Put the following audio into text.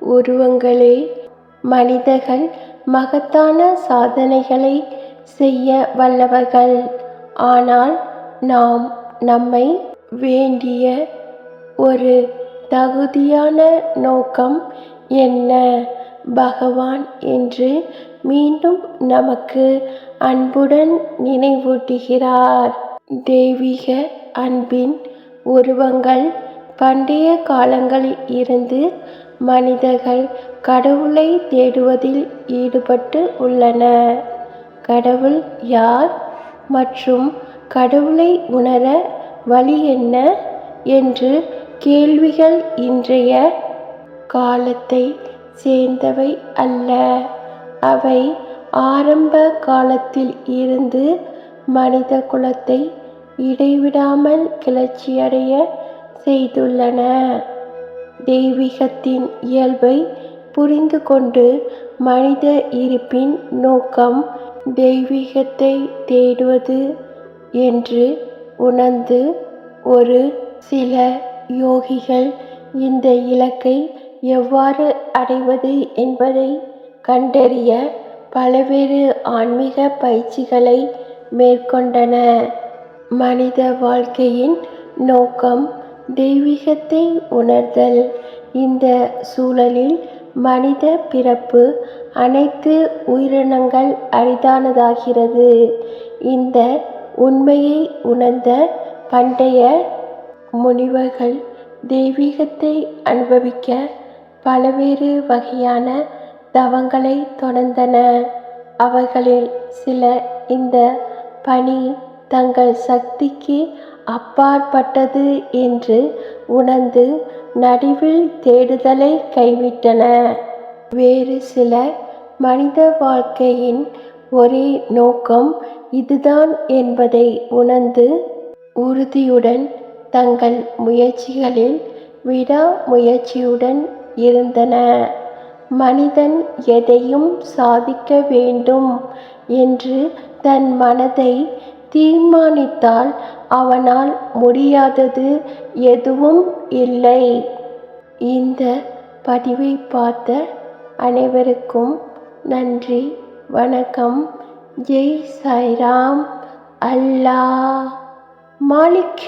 உருவங்களே மனிதர்கள் மகத்தான சாதனைகளை செய்ய வல்லவர்கள். ஆனால் நாம் நம்மை வேண்டிய ஒரு தகுதியான நோக்கம் என்ன? பகவான் என்று மீண்டும் நமக்கு அன்புடன் நினைவூட்டுகிறார். தெய்வீக அன்பின் உருவங்கள் பண்டைய காலங்களில் இருந்து மனிதர்கள் கடவுளை தேடுவதில் ஈடுபட்டு உள்ளனர் கடவுள் யார் மற்றும் கடவுளை உணர வழி என்ன என்று கேள்விகள் இன்றைய காலத்தை சேர்ந்தவை அல்ல. அவை ஆரம்ப காலத்தில் இருந்து மனித குலத்தை இடைவிடாமல் கிளர்ச்சியடைய செய்துள்ளன. தெய்வீகத்தின் இயல்பை புரிந்து கொண்டு மனித இருப்பின் நோக்கம் தெய்வீகத்தை தேடுவது என்று உணர்ந்து ஒரு சில யோகிகள் இந்த இலக்கை எவ்வாறு அடைவது என்பதை கண்டறிய பல்வேறு ஆன்மீக பயிற்சிகளை மேற்கொண்டன. மனித வாழ்க்கையின் நோக்கம் தெய்வீகத்தை உணர்தல். இந்த சூழலில் மனித பிறப்பு அனைத்து உயிரினங்கள் அரிதானதாகிறது. இந்த உண்மையை உணர்ந்த பண்டைய முனிவர்கள் தெய்வீகத்தை அனுபவிக்க பல்வேறு வகையான தவங்களை தொடர்ந்தன. அவர்களில் சில இந்த பணி தங்கள் சக்திக்கு அப்பாற்பட்டது என்று உணர்ந்து நடுவில் தேடுதலை கைவிட்டன. வேறு சிலர் மனித வாழ்க்கையின் ஒரே நோக்கம் இதுதான் என்பதை உணர்ந்து உறுதியுடன் தங்கள் முயற்சிகளில் விடாமுயற்சியுடன் இருந்தன. மனிதன் எதையும் சாதிக்க வேண்டும் என்று தன் மனதை தீர்மானித்தால் அவனால் முடியாதது எதுவும் இல்லை. இந்த பதிவை பார்த்த அனைவருக்கும் நன்றி வணக்கம். ஜெய் சாய்ராம். அல்லா மாலிக்.